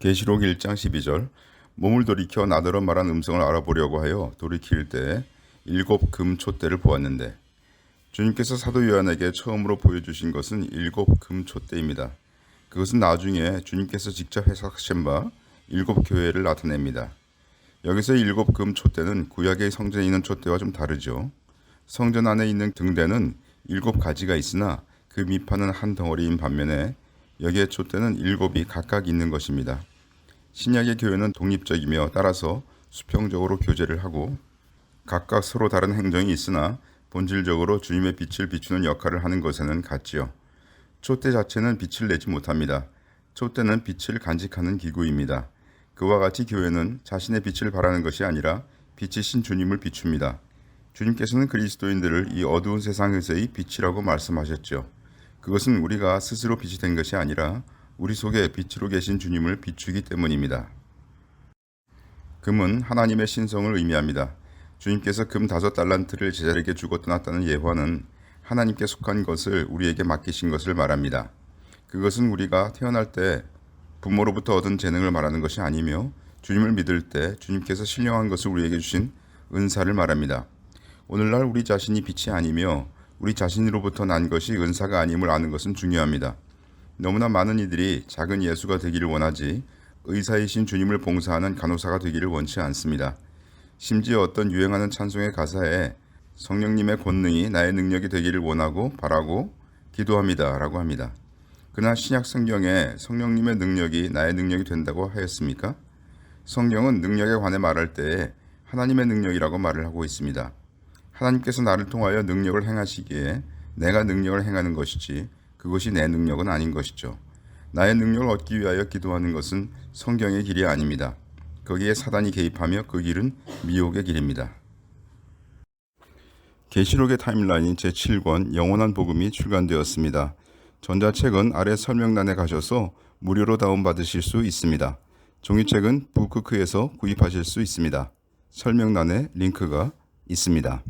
계시록 1장 12절 몸을 돌이켜 나더러 말한 음성을 알아보려고 하여 돌이킬 때 일곱 금 촛대를 보았는데 주님께서 사도 요한에게 처음으로 보여주신 것은 일곱 금 촛대입니다. 그것은 나중에 주님께서 직접 해석하신 바 일곱 교회를 나타냅니다. 여기서 일곱 금 촛대는 구약의 성전에 있는 촛대와 좀 다르죠. 성전 안에 있는 등대는 일곱 가지가 있으나 그 밑판은 한 덩어리인 반면에 여기에 촛대는 일곱이 각각 있는 것입니다. 신약의 교회는 독립적이며 따라서 수평적으로 교제를 하고 각각 서로 다른 행정이 있으나 본질적으로 주님의 빛을 비추는 역할을 하는 것에는 같지요. 촛대 자체는 빛을 내지 못합니다. 촛대는 빛을 간직하는 기구입니다. 그와 같이 교회는 자신의 빛을 발하는 것이 아니라 빛이신 주님을 비춥니다. 주님께서는 그리스도인들을 이 어두운 세상에서의 빛이라고 말씀하셨죠. 그것은 우리가 스스로 빛이 된 것이 아니라 우리 속에 빛으로 계신 주님을 비추기 때문입니다. 금은 하나님의 신성을 의미합니다. 주님께서 금 다섯 달란트를 제자에게 주고 떠났다는 예화는 하나님께 속한 것을 우리에게 맡기신 것을 말합니다. 그것은 우리가 태어날 때 부모로부터 얻은 재능을 말하는 것이 아니며 주님을 믿을 때 주님께서 신령한 것을 우리에게 주신 은사를 말합니다. 오늘날 우리 자신이 빛이 아니며 우리 자신으로부터 난 것이 은사가 아님을 아는 것은 중요합니다. 너무나 많은 이들이 작은 예수가 되기를 원하지 의사이신 주님을 봉사하는 간호사가 되기를 원치 않습니다. 심지어 어떤 유행하는 찬송의 가사에 성령님의 권능이 나의 능력이 되기를 원하고 바라고 기도합니다. 라고 합니다. 그러나 신약 성경에 성령님의 능력이 나의 능력이 된다고 하였습니까? 성경은 능력에 관해 말할 때에 하나님의 능력이라고 말을 하고 있습니다. 하나님께서 나를 통하여 능력을 행하시기에 내가 능력을 행하는 것이지 그것이 내 능력은 아닌 것이죠. 나의 능력을 얻기 위하여 기도하는 것은 성경의 길이 아닙니다. 거기에 사단이 개입하며 그 길은 미혹의 길입니다. 계시록의 타임라인 제7권 영원한 복음이 출간되었습니다. 전자책은 아래 설명란에 가셔서 무료로 다운받으실 수 있습니다. 종이책은 북크크에서 구입하실 수 있습니다. 설명란에 링크가 있습니다.